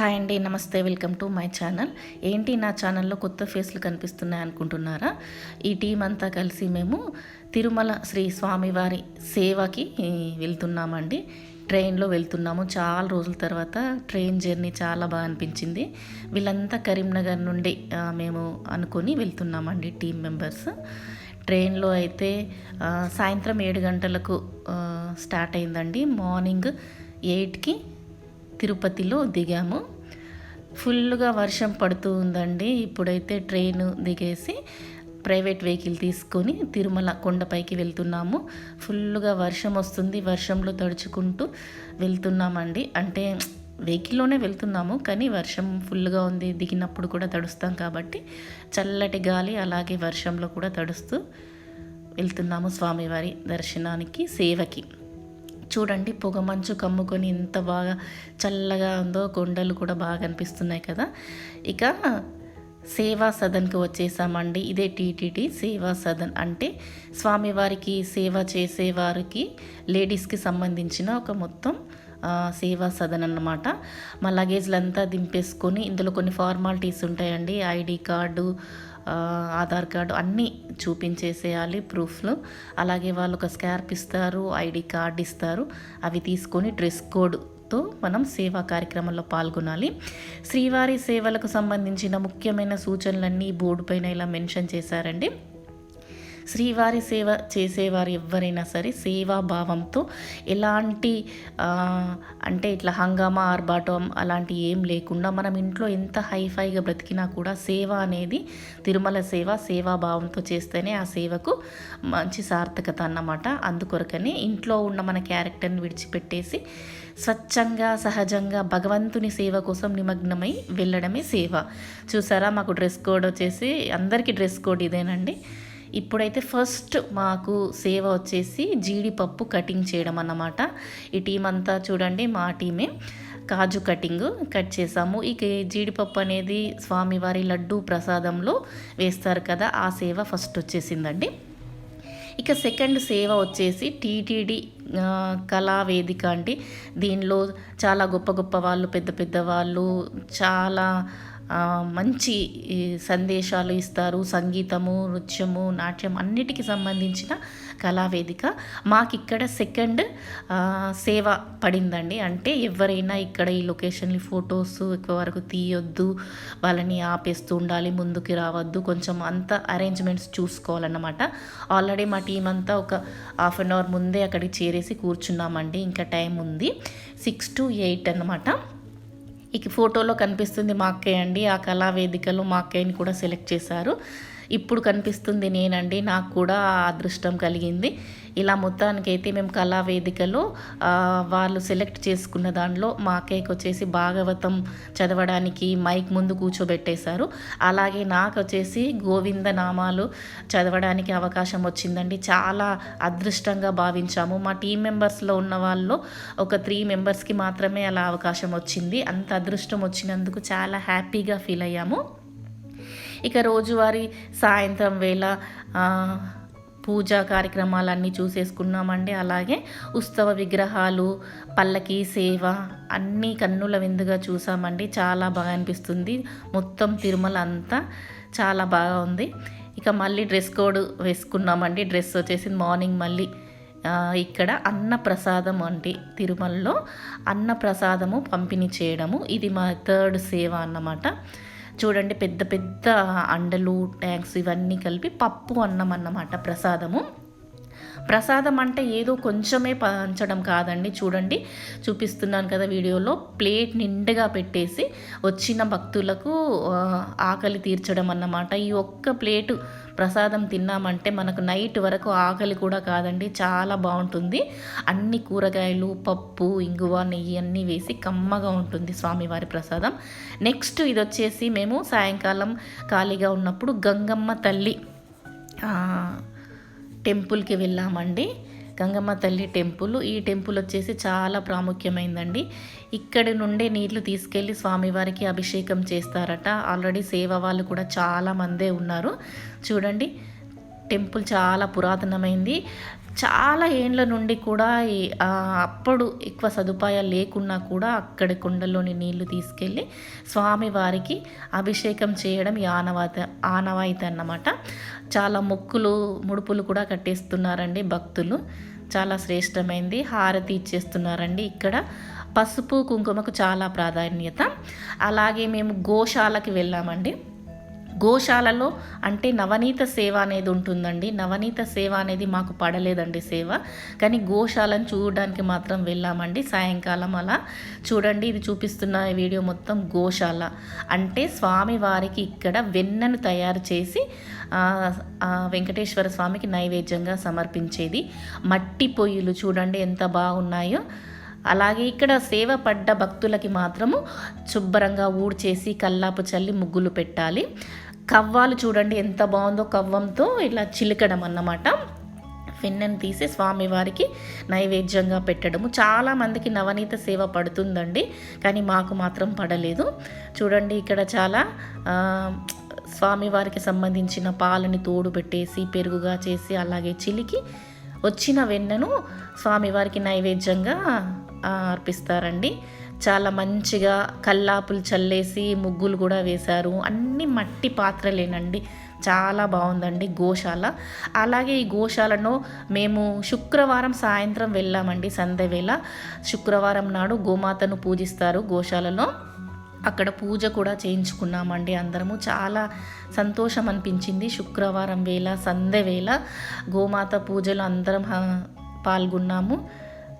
Hi అండి నమస్తే welcome to my channel. ఏంటి నా ఛానల్లో కొత్త ఫేస్లు కనిపిస్తున్నాయి అనుకుంటున్నారా? ఈ టీం అంతా కలిసి మేము తిరుమల శ్రీ స్వామివారి సేవకి వెళ్తున్నామండి. ట్రైన్లో వెళ్తున్నాము. చాలా రోజుల తర్వాత ట్రైన్ జర్నీ చాలా బాగా అనిపించింది. వీళ్ళంతా కరీంనగర్ నుండి మేము అనుకొని వెళ్తున్నామండి టీం మెంబర్స్. ట్రైన్లో అయితే సాయంత్రం ఏడు గంటలకు స్టార్ట్ అయిందండి. మార్నింగ్ ఎయిట్కి తిరుపతిలో దిగాము. ఫుల్గా వర్షం పడుతూ ఉందండి. ఇప్పుడైతే ట్రైన్ దిగేసి ప్రైవేట్ వెహికల్ తీసుకొని తిరుమల కొండపైకి వెళ్తున్నాము. ఫుల్గా వర్షం వస్తుంది. వర్షంలో తడుచుకుంటూ వెళ్తున్నామండి. అంటే వెహికల్లోనే వెళ్తున్నాము కానీ వర్షం ఫుల్గా ఉంది. దిగినప్పుడు కూడా తడుస్తాం కాబట్టి చల్లటి గాలి అలాగే వర్షంలో కూడా తడుస్తూ వెళ్తున్నాము స్వామివారి దర్శనానికి సేవకి. చూడండి పొగ మంచు కమ్ముకొని ఎంత బాగా చల్లగా ఉందో కొండలు కూడా బాగా అనిపిస్తున్నాయి కదా. ఇక సేవా సదన్కి వచ్చేసామండి. ఇదే టీటీడీ సేవా సదన్. అంటే స్వామివారికి సేవ చేసేవారికి లేడీస్కి సంబంధించిన ఒక మొత్తం సేవా సదన్ అన్నమాట. మా లగేజ్లంతా దింపేసుకొని ఇందులో కొన్ని ఫార్మాలిటీస్ ఉంటాయండి. ఐడి కార్డు ఆధార్ కార్డు అన్నీ చూపించేసేయాలి ప్రూఫ్లు. అలాగే వాళ్ళు ఒక స్కార్ప్ ఇస్తారు ఐడి కార్డ్ ఇస్తారు. అవి తీసుకొని డ్రెస్ కోడ్తో మనం సేవా కార్యక్రమంలో పాల్గొనాలి. శ్రీవారి సేవలకు సంబంధించిన ముఖ్యమైన సూచనలన్నీ బోర్డు పైన ఇలా మెన్షన్ చేశారండి. శ్రీవారి సేవ చేసేవారు ఎవరైనా సరే సేవాభావంతో ఎలాంటి అంటే ఇట్లా హంగామా ఆర్భాటం అలాంటి ఏం లేకుండా మనం ఇంట్లో ఎంత హైఫైగా బ్రతికినా కూడా సేవ అనేది తిరుమల సేవ సేవాభావంతో చేస్తేనే ఆ సేవకు మంచి సార్థకత అన్నమాట. అందుకొరకనే ఇంట్లో ఉన్న మన క్యారెక్టర్ని విడిచిపెట్టేసి స్వచ్ఛంగా సహజంగా భగవంతుని సేవ కోసం నిమగ్నమై వెళ్ళడమే సేవ. చూసారా మాకు డ్రెస్ కోడ్ వచ్చేసి అందరికీ డ్రెస్ కోడ్ ఇదేనండి. ఇప్పుడైతే ఫస్ట్ మాకు సేవ వచ్చేసి జీడిపప్పు కటింగ్ చేయడం అన్నమాట. ఈ టీం అంతా చూడండి మా టీమే కాజు కటింగ్ కట్ చేసాము. ఇక ఈ జీడిపప్పు అనేది స్వామివారి లడ్డు ప్రసాదంలో వేస్తారు కదా ఆ సేవ ఫస్ట్ వచ్చేసిందండి. ఇక సెకండ్ సేవ వచ్చేసి టీటీడీ కళా కళావేదిక అండి. దీనిలో చాలా గొప్ప గొప్ప వాళ్ళు పెద్ద పెద్ద వాళ్ళు చాలా మంచి సందేశాలు ఇస్తారు. సంగీతము నృత్యము నాట్యం అన్నిటికీ సంబంధించిన కళావేదిక. మాకు ఇక్కడ సెకండ్ సేవ పడిందండి. అంటే ఎవరైనా ఇక్కడ ఈ లొకేషన్లు ఫొటోస్ ఎక్కువ వరకు తీయొద్దు. వాళ్ళని ఆపేస్తూ ఉండాలి ముందుకు రావద్దు. కొంచెం అంత అరేంజ్మెంట్స్ చూసుకోవాలన్నమాట. ఆల్రెడీ మా టీం అంతా ఒక హాఫ్ అన్ అవర్ ముందే అక్కడికి చేరేసి కూర్చున్నామండి. ఇంకా టైం ఉంది. సిక్స్ టు ఎయిట్ అన్నమాట. ఇక ఫోటోలో కనిపిస్తుంది మా అక్కయ్య అండి. ఆ కళా వేదికలో మా అక్కయ్యని కూడా సెలెక్ట్ చేశారు. ఇప్పుడు కనిపిస్తుంది నేనండి. నాకు కూడా అదృష్టం కలిగింది. ఇలా మొత్తానికైతే మేము కళా వేదికలో వాళ్ళు సెలెక్ట్ చేసుకున్న దానిలో మా అక్కయ్యకి వచ్చేసి భాగవతం చదవడానికి మైక్ ముందు కూర్చోబెట్టేశారు. అలాగే నాకు వచ్చేసి గోవింద నామాలు చదవడానికి అవకాశం వచ్చిందండి. చాలా అదృష్టంగా భావించాము. మా టీం మెంబర్స్లో ఉన్న వాళ్ళు ఒక త్రీ మెంబర్స్కి మాత్రమే అలా అవకాశం వచ్చింది. అంత అదృష్టం వచ్చినందుకు చాలా హ్యాపీగా ఫీల్ అయ్యాము. ఇక రోజువారీ సాయంత్రం వేళ పూజా కార్యక్రమాలన్నీ చూసేసుకున్నామండి. అలాగే ఉత్సవ విగ్రహాలు పల్లకి సేవ అన్నీ కన్నుల విందుగా చూసామండి. చాలా బాగా అనిపిస్తుంది. మొత్తం తిరుమల అంతా చాలా బాగా ఉంది. ఇక మళ్ళీ డ్రెస్ కోడ్ వేసుకున్నామండి. డ్రెస్ వచ్చేసి మార్నింగ్ మళ్ళీ ఇక్కడ అన్నప్రసాదం అంటే తిరుమలలో అన్నప్రసాదము పంపిణీ చేయడము. ఇది మా థర్డ్ సేవ అన్నమాట. చూడండి పెద్ద పెద్ద అండలు ట్యాంక్స్ ఇవన్నీ కలిపి పప్పు అన్నం అన్నమాట ప్రసాదము. ప్రసాదం అంటే ఏదో కొంచెమే పంచడం కాదండి. చూడండి చూపిస్తున్నాను కదా వీడియోలో. ప్లేట్ నిండుగా పెట్టేసి వచ్చిన భక్తులకు ఆకలి తీర్చడం అన్నమాట. ఈ ఒక్క ప్లేటు ప్రసాదం తిన్నామంటే మనకు నైట్ వరకు ఆకలి కూడా కాదండి. చాలా బాగుంటుంది. అన్ని కూరగాయలు పప్పు ఇంగువ నెయ్యి అన్నీ వేసి కమ్మగా ఉంటుంది స్వామివారి ప్రసాదం. నెక్స్ట్ ఇది వచ్చేసి మేము సాయంకాలం ఖాళీగా ఉన్నప్పుడు గంగమ్మ తల్లి టెంపుల్కి వెళ్ళామండి. గంగమ్మ తల్లి టెంపుల్. ఈ టెంపుల్ వచ్చేసి చాలా ప్రాముఖ్యమైందండి. ఇక్కడి నుండే నీళ్ళు తీసుకెళ్ళి స్వామివారికి అభిషేకం చేస్తారట. ఆల్రెడీ సేవ వాళ్ళు కూడా చాలా మందే ఉన్నారు. చూడండి టెంపుల్ చాలా పురాతనమైంది. చాలా ఏండ్ల నుండి కూడా అప్పుడు ఎక్కువ సదుపాయాలు లేకున్నా కూడా అక్కడి కొండలోని నీళ్ళు తీసుకెళ్ళి స్వామివారికి అభిషేకం చేయడం ఈ ఆనవాత ఆనవాయితీ అన్నమాట. చాలా మొక్కులు ముడుపులు కూడా కట్టేస్తున్నారండి భక్తులు. చాలా శ్రేష్టమైంది. హారతి ఇచ్చేస్తున్నారండి ఇక్కడ. పసుపు కుంకుమకు చాలా ప్రాధాన్యత. అలాగే మేము గోశాలకి వెళ్ళామండి. గోశాలలో అంటే నవనీత సేవ అనేది ఉంటుందండి. నవనీత సేవ అనేది మాకు పడలేదండి సేవ. కానీ గోశాలను చూడడానికి మాత్రం వెళ్ళామండి. సాయంకాలం అలా. చూడండి ఇది చూపిస్తున్న వీడియో మొత్తం గోశాల. అంటే స్వామివారికి ఇక్కడ వెన్నను తయారు చేసి వెంకటేశ్వర స్వామికి నైవేద్యంగా సమర్పించేది. మట్టి పొయ్యిలు చూడండి ఎంత బాగున్నాయో. అలాగే ఇక్కడ సేవ పడ్డ భక్తులకి మాత్రము శుభ్రంగా ఊడ్చేసి కల్లాపు చల్లి ముగ్గులు పెట్టాలి. కవ్వాలు చూడండి ఎంత బాగుందో కవ్వంతో ఇలా చిలకడం అన్నమాట. వెన్నెను తీసి స్వామివారికి నైవేద్యంగా పెట్టడము. చాలామందికి నవనీత సేవ పడుతుందండి కానీ మాకు మాత్రం పడలేదు. చూడండి ఇక్కడ చాలా స్వామివారికి సంబంధించిన పాలని తోడు పెట్టేసి పెరుగుగా చేసి అలాగే చిలికి వచ్చిన వెన్నను స్వామివారికి నైవేద్యంగా అర్పిస్తారండి. చాలా మంచిగా కల్లాపులు చల్లేసి ముగ్గులు కూడా వేశారు. అన్ని మట్టి పాత్రలేనండి. చాలా బాగుందండి గోశాల. అలాగే ఈ గోశాలను మేము శుక్రవారం సాయంత్రం వెళ్ళామండి సంధ్య వేళ శుక్రవారం నాడు గోమాతను పూజిస్తారు గోశాలలో. అక్కడ పూజ కూడా చేయించుకున్నామండి అందరము. చాలా సంతోషం అనిపించింది శుక్రవారం వేళ సంధ్య వేళ గోమాత పూజలు అందరం పాల్గొన్నాము.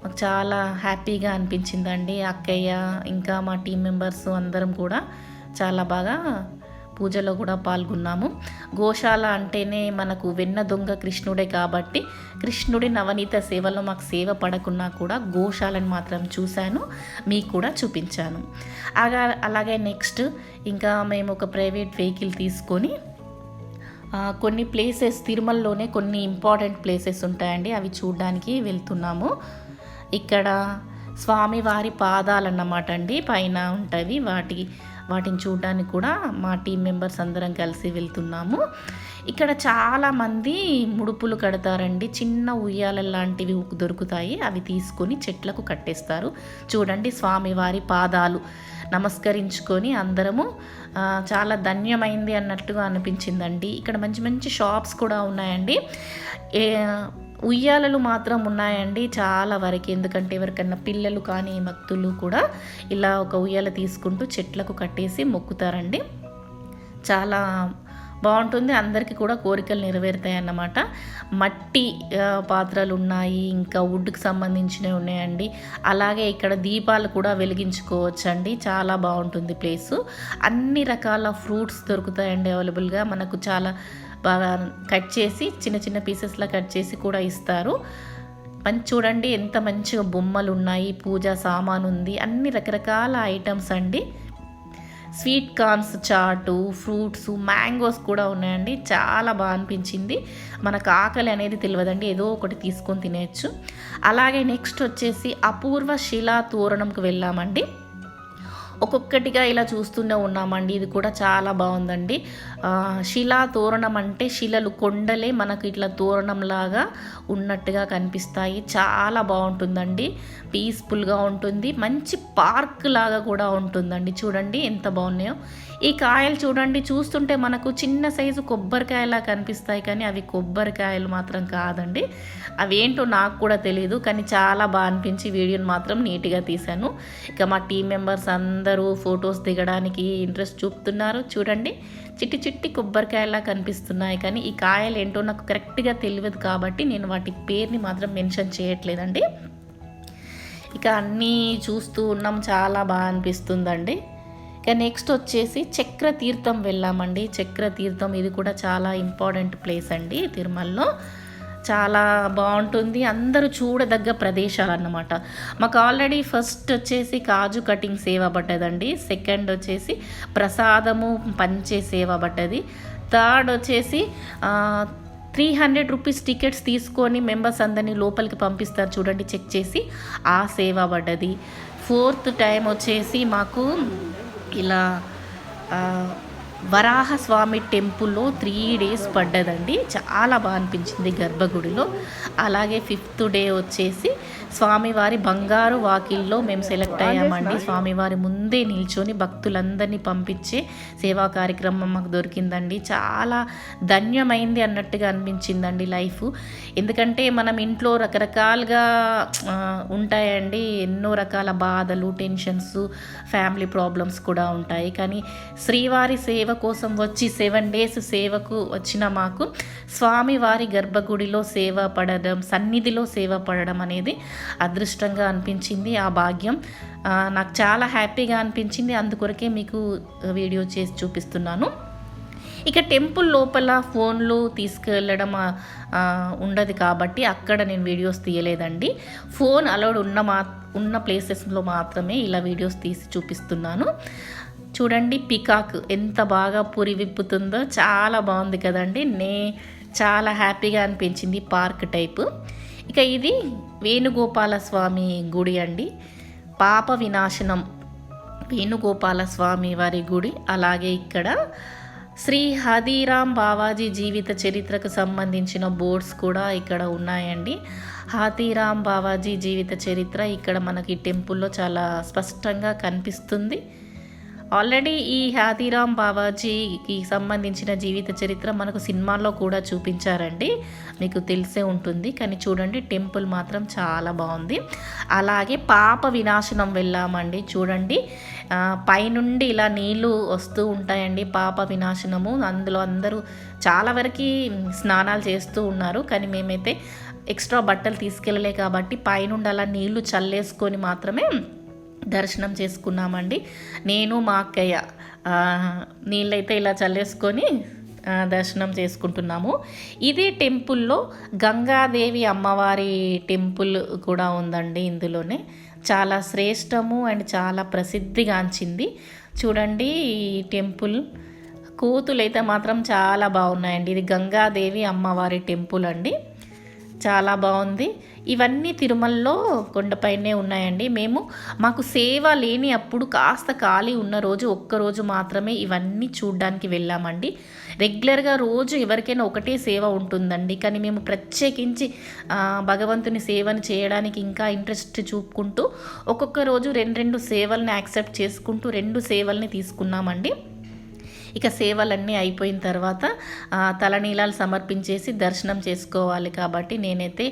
మాకు చాలా హ్యాపీగా అనిపించిందండి. అక్కయ్య ఇంకా మా టీం మెంబర్స్ అందరం కూడా చాలా బాగా పూజలో కూడా పాల్గొన్నాము. గోశాల అంటేనే మనకు వెన్న దొంగ కృష్ణుడే కాబట్టి కృష్ణుడి నవనీత సేవలో మాకు సేవ పడకున్నా కూడా గోశాలను మాత్రం చూశాను మీకు కూడా చూపించాను. అలా అలాగే నెక్స్ట్ ఇంకా మేము ఒక ప్రైవేట్ వెహికల్ తీసుకొని కొన్ని ప్లేసెస్ తిరుమలలోనే కొన్ని ఇంపార్టెంట్ ప్లేసెస్ ఉంటాయండి. అవి చూడడానికి వెళ్తున్నాము. ఇక్కడ స్వామివారి పాదాలన్నమాట అండి. పైన ఉంటుంది వాటి వాటిని చూడడానికి కూడా మా టీం మెంబర్స్ అందరం కలిసి వెళ్తున్నాము. ఇక్కడ చాలామంది ముడుపులు కడతారండి. చిన్న ఉయ్యాల లాంటివి దొరుకుతాయి. అవి తీసుకొని చెట్లకు కట్టేస్తారు. చూడండి స్వామివారి పాదాలు. నమస్కరించుకొని అందరము చాలా ధన్యమైంది అన్నట్టుగా అనిపించిందండి. ఇక్కడ మంచి మంచి షాప్స్ కూడా ఉన్నాయండి. ఏ ఉయ్యాలలు మాత్రం ఉన్నాయండి చాలా వరకు. ఎందుకంటే ఎవరికన్నా పిల్లలు కానీ భక్తులు కూడా ఇలా ఒక ఉయ్యాల తీసుకుంటూ చెట్లకు కట్టేసి మొక్కుతారండి. చాలా బాగుంటుంది. అందరికీ కూడా కోరికలు నెరవేరుతాయి అన్నమాట మట్టి పాత్రలు ఉన్నాయి ఇంకా వుడ్కి సంబంధించినవి ఉన్నాయండి. అలాగే ఇక్కడ దీపాలు కూడా వెలిగించుకోవచ్చండి. చాలా బాగుంటుంది ప్లేసు. అన్ని రకాల ఫ్రూట్స్ దొరుకుతాయండి అవైలబుల్గా. మనకు చాలా బాగా కట్ చేసి చిన్న చిన్న పీసెస్లా కట్ చేసి కూడా ఇస్తారు. మంచి చూడండి ఎంత మంచిగా బొమ్మలు ఉన్నాయి పూజా సామాన్ ఉంది అన్ని రకరకాల ఐటమ్స్ అండి. Sweet corns chaat fruits mangoes కూడా ఉన్నాయండి. చాలా బాగా అనిపించింది. మనకు ఆకలి అనేది తెలియదండి ఏదో ఒకటి తీసుకొని తినేయచ్చు. అలాగే నెక్స్ట్ వచ్చేసి అపూర్వ శిలా తోరణంకి వెళ్ళామండి. ఒక్కొక్కటిగా ఇలా చూస్తూనే ఉన్నామండి. ఇది కూడా చాలా బాగుందండి. శిలా తోరణం అంటే శిలలు కొండలే మనకు ఇట్లా తోరణంలాగా ఉన్నట్టుగా కనిపిస్తాయి. చాలా బాగుంటుందండి. పీస్ఫుల్గా ఉంటుంది. మంచి పార్క్ లాగా కూడా ఉంటుందండి. చూడండి ఎంత బాగున్నాయో. ఈ కాయలు చూడండి చూస్తుంటే మనకు చిన్న సైజు కొబ్బరికాయలా కనిపిస్తాయి కానీ అవి కొబ్బరికాయలు మాత్రం కాదండి. అవి ఏంటో నాకు కూడా తెలియదు కానీ చాలా బాగా అనిపించి వీడియోని మాత్రం నీట్గా తీశాను. ఇక మా టీం మెంబర్స్ అందరూ ఫొటోస్ దిగడానికి ఇంట్రెస్ట్ చూపుతున్నారు. చూడండి. చిట్టి చిట్టి కొబ్బరికాయలా కనిపిస్తున్నాయి. కానీ ఈ కాయలు ఏంటో నాకు కరెక్ట్గా తెలియదు కాబట్టి నేను వాటి పేరుని మాత్రం మెన్షన్ చేయట్లేదండి. ఇక అన్నీ చూస్తూ ఉన్నాం. చాలా బాగా అనిపిస్తుందండి. ఇక నెక్స్ట్ వచ్చేసి చక్ర తీర్థం వెళ్ళామండి. చక్ర తీర్థం ఇది కూడా చాలా ఇంపార్టెంట్ ప్లేస్ అండి తిరుమలలో. చాలా బాగుంటుంది. అందరూ చూడదగ్గ ప్రదేశాలు అన్నమాట మాకు ఆల్రెడీ ఫస్ట్ వచ్చేసి కాజు కటింగ్ సేవ పడ్డదండి. సెకండ్ వచ్చేసి ప్రసాదము పంచే సేవ పడ్డది. థర్డ్ వచ్చేసి త్రీ హండ్రెడ్ రూపీస్ టికెట్స్ తీసుకొని మెంబర్స్ అందరినీ లోపలికి పంపిస్తారు చూడండి చెక్ చేసి ఆ సేవ పడ్డది. ఫోర్త్ టైం వచ్చేసి మాకు ఇలా వరాహస్వామి టెంపుల్లో త్రీ డేస్ పడ్డదండి. చాలా బాగా అనిపించింది గర్భగుడిలో. అలాగే ఫిఫ్త్ డే వచ్చేసి స్వామివారి బంగారు వాకిల్లో మేము సెలెక్ట్ అయ్యామండి. స్వామివారి ముందే నిల్చొని భక్తులందరినీ పంపించే సేవా కార్యక్రమం మాకు దొరికిందండి. చాలా ధన్యమైంది అన్నట్టుగా అనిపించిందండి లైఫ్. ఎందుకంటే మనం ఇంట్లో రకరకాలుగా ఉంటాయండి. ఎన్నో రకాల బాధలు టెన్షన్స్ ఫ్యామిలీ ప్రాబ్లమ్స్ కూడా ఉంటాయి. కానీ శ్రీవారి సేవ కోసం వచ్చి సెవెన్ డేస్ సేవకు వచ్చిన మాకు స్వామివారి గర్భగుడిలో సేవ పడడం సన్నిధిలో సేవ పడడం అనేది అదృష్టంగా అనిపించింది ఆ భాగ్యం. నాకు చాలా హ్యాపీగా అనిపించింది. అందుకొరకే మీకు వీడియో చేసి చూపిస్తున్నాను. ఇక టెంపుల్ లోపల ఫోన్లు తీసుకెళ్ళడం ఉండదు కాబట్టి అక్కడ నేను వీడియోస్ తీయలేదండి. ఫోన్ అలౌడ్ ఉన్న మా ఉన్న ప్లేసెస్లో మాత్రమే ఇలా వీడియోస్ తీసి చూపిస్తున్నాను. చూడండి పికాక్ ఎంత బాగా పురి విప్పుతుందో చాలా బాగుంది కదండి. నే చాలా హ్యాపీగా అనిపించింది పార్క్ టైపు. ఇక ఇది వేణుగోపాల స్వామి గుడి అండి. పాప వినాశనం వేణుగోపాల స్వామి వారి గుడి. అలాగే ఇక్కడ శ్రీ హదీరామ్ బావాజీ జీవిత చరిత్రకు సంబంధించిన బోర్డ్స్ కూడా ఇక్కడ ఉన్నాయండి. హాతీరామ్ బావాజీ జీవిత చరిత్ర ఇక్కడ మనకి టెంపుల్లో చాలా స్పష్టంగా కనిపిస్తుంది. ఆల్రెడీ ఈ హాతీరామ్ బావాజీకి సంబంధించిన జీవిత చరిత్ర మనకు సినిమాల్లో కూడా చూపించారండి. మీకు తెలిసే ఉంటుంది. కానీ చూడండి టెంపుల్ మాత్రం చాలా బాగుంది. అలాగే పాప వినాశనం వెళ్ళామండి. చూడండి పైనుండి ఇలా నీళ్ళు వస్తూ ఉంటాయండి పాప వినాశనము. అందులో అందరూ చాలా వరకు స్నానాలు చేస్తూ ఉన్నారు. కానీ మేమైతే ఎక్స్ట్రా బట్టలు తీసుకెళ్ళలే కాబట్టి పైనుండి అలా నీళ్ళు చల్లేసుకొని మాత్రమే దర్శనం చేసుకున్నామండి. నేను మా అక్కయ్య నీళ్ళైతే ఇలా చల్లేసుకొని దర్శనం చేసుకుంటున్నాము. ఇదే టెంపుల్లో గంగాదేవి అమ్మవారి టెంపుల్ కూడా ఉందండి ఇందులోనే. చాలా శ్రేష్టము అండ్ చాలా ప్రసిద్ధిగాంచింది. చూడండి ఈ టెంపుల్ కూతులైతే అయితే మాత్రం చాలా బాగున్నాయండి. ఇది గంగాదేవి అమ్మవారి టెంపుల్ అండి. చాలా బాగుంది. ఇవన్నీ తిరుమలలో కొండపైనే ఉన్నాయండి. మేము మాకు సేవ లేని అప్పుడు కాస్త ఖాళీ ఉన్న రోజు ఒక్కరోజు మాత్రమే ఇవన్నీ చూడ్డానికి వెళ్ళామండి. రెగ్యులర్గా రోజు ఎవరికైనా ఒకటే సేవ ఉంటుందండి. కానీ మేము ప్రత్యేకించి భగవంతుని సేవను చేయడానికి ఇంకా ఇంట్రెస్ట్ చూపుకుంటూ ఒక్కొక్క రోజు రెండు రెండు సేవల్ని యాక్సెప్ట్ చేసుకుంటూ రెండు సేవల్ని తీసుకున్నామండి. ఇక సేవలన్నీ అయిపోయిన తర్వాత తలనీలాలు సమర్పించేసి దర్శనం చేసుకోవాలి కాబట్టి నేనైతే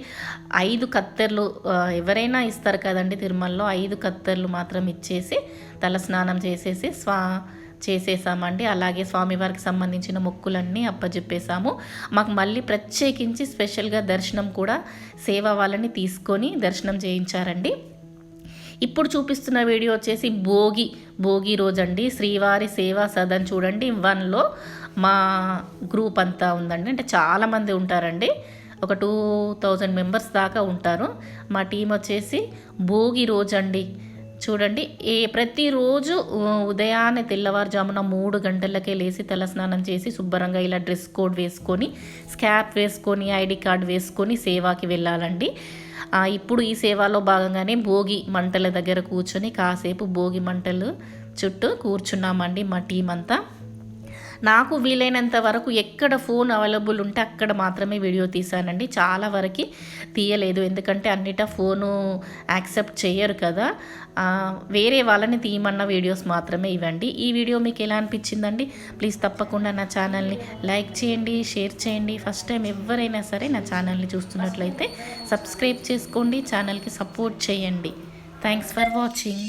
ఐదు కత్తెర్లు ఎవరైనా ఇస్తారు కదండి తిరుమలలో ఐదు కత్తెర్లు మాత్రం ఇచ్చేసి తల స్నానం చేసేసి స్వా చేసేసామండి. అలాగే స్వామివారికి సంబంధించిన మొక్కులన్నీ అప్పచెప్పేసాము మాకు మళ్ళీ ప్రత్యేకించి స్పెషల్గా దర్శనం కూడా సేవ వాళ్ళని తీసుకొని దర్శనం చేయించారండి. ఇప్పుడు చూపిస్తున్న వీడియో వచ్చేసి భోగి భోగి రోజు అండి శ్రీవారి సేవా సదన్ చూడండి. వన్లో మా గ్రూప్ అంతా ఉందండి. అంటే చాలామంది ఉంటారండి. ఒక టూ థౌజండ్ మెంబర్స్ దాకా ఉంటారు. మా టీం వచ్చేసి భోగి రోజు అండి చూడండి. ఏ ప్రతిరోజు ఉదయాన్నే తెల్లవారుజామున మూడు గంటలకే లేచి తలస్నానం చేసి శుభ్రంగా ఇలా డ్రెస్ కోడ్ వేసుకొని స్కాప్ వేసుకొని ఐడి కార్డ్ వేసుకొని సేవాకి వెళ్ళాలండి. ఇప్పుడు ఈ సేవలో భాగంగానే భోగి మంటల దగ్గర కూర్చొని కాసేపు భోగి మంటలు చుట్టూ కూర్చున్నామండి మా టీం అంతా నాకు వీలైనంత వరకు ఎక్కడ ఫోన్ అవైలబుల్ ఉంటే అక్కడ మాత్రమే వీడియో తీశానండి. చాలా వరకు తీయలేదు. ఎందుకంటే అన్నిట ఫోను యాక్సెప్ట్ చేయరు కదా. వేరే వాళ్ళని తీయమన్న వీడియోస్ మాత్రమే ఇవ్వండి. ఈ వీడియో మీకు ఎలా అనిపించిందండి? ప్లీజ్ తప్పకుండా నా ఛానల్ని లైక్ చేయండి షేర్ చేయండి. ఫస్ట్ టైం ఎవరైనా సరే నా ఛానల్ని చూస్తున్నట్లయితే సబ్స్క్రైబ్ చేసుకోండి ఛానల్కి సపోర్ట్ చేయండి. Thanks for watching.